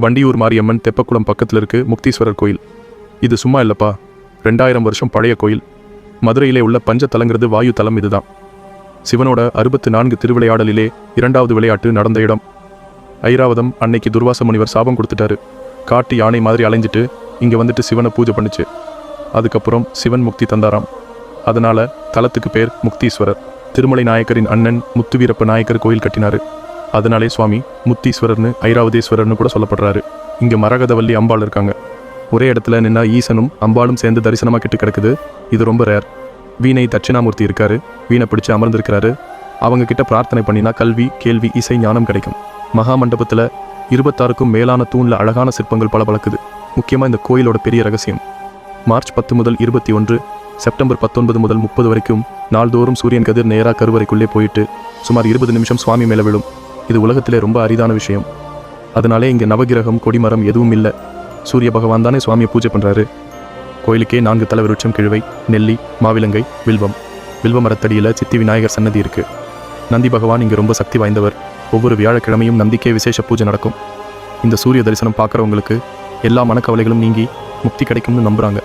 வண்டியூர் மாரியம்மன் தெப்பக்குளம் பக்கத்தில் இருக்கு முக்தீஸ்வரர் கோயில். இது சும்மா இல்லைப்பா. ரெண்டாயிரம் வருஷம் பழைய கோயில். மதுரையிலே உள்ள பஞ்ச தலங்கிறது வாயு தலம் இதுதான். சிவனோட அறுபத்து நான்கு திருவிளையாடலிலே இரண்டாவது விளையாட்டு நடந்த இடம். ஐராவதம் அன்னைக்கு துர்வாச முனிவர் சாபம் கொடுத்துட்டாரு. காட்டு யானை மாதிரி அலைஞ்சிட்டு இங்கே வந்துட்டு சிவனை பூஜை பண்ணிச்சு. அதுக்கப்புறம் சிவன் முக்தி தந்தாராம். அதனால தலத்துக்கு பேர் முக்தீஸ்வரர். திருமலை நாயக்கரின் அண்ணன் முத்துவீரப்ப நாயக்கர் கோயில் கட்டினார். அதனாலே சுவாமி முத்தீஸ்வரர்னு ஐராவதீஸ்வரர்னு கூட சொல்லப்படுறாரு. இங்கே மரகதவல்லி அம்பாள் இருக்காங்க. ஒரே இடத்துல நின்னா ஈசனும் அம்பாலும் சேர்ந்து தரிசனமாக கிட்டு கிடக்குது. இது ரொம்ப ரேர் வீணை தட்சிணாமூர்த்தி இருக்காரு. வீணை பிடிச்சு அமர்ந்திருக்கிறாரு. அவங்க கிட்ட பிரார்த்தனை பண்ணினா கல்வி கேள்வி இசை ஞானம் கிடைக்கும். மகா மண்டபத்தில் இருபத்தாறுக்கும் மேலான தூணில் அழகான சிற்பங்கள் பளபளக்குது முக்கியமாக இந்த கோயிலோட பெரிய ரகசியம். மார்ச் பத்து முதல் இருபத்தி ஒன்று செப்டம்பர் பத்தொன்பது முதல் முப்பது வரைக்கும் நாள்தோறும் சூரியன் கதிர் நேரா கருவறைக்குள்ளே போயிட்டு சுமார் இருபது நிமிஷம் சுவாமி மேலே விழும். இது உலகத்திலே ரொம்ப அரிதான விஷயம். அதனாலே இங்கே நவகிரகம் கொடிமரம் எதுவும் இல்லை. சூரிய பகவான் தானே சுவாமியை பூஜை பண்ணுறாரு கோயிலுக்கே நான்கு தலை விருட்சம் கிழவை நெல்லி மாவிலங்கை வில்வம். வில்வ மரத்தடியில் சித்தி விநாயகர் சன்னதி இருக்கு. நந்தி பகவான் இங்கே ரொம்ப சக்தி வாய்ந்தவர். ஒவ்வொரு வியாழக்கிழமையும் நந்திக்கே விசேஷ பூஜை நடக்கும். இந்த சூரிய தரிசனம் பார்க்குறவங்களுக்கு எல்லா மனக்கவலைகளும் நீங்கி முக்தி கிடைக்கும்னு நம்புகிறாங்க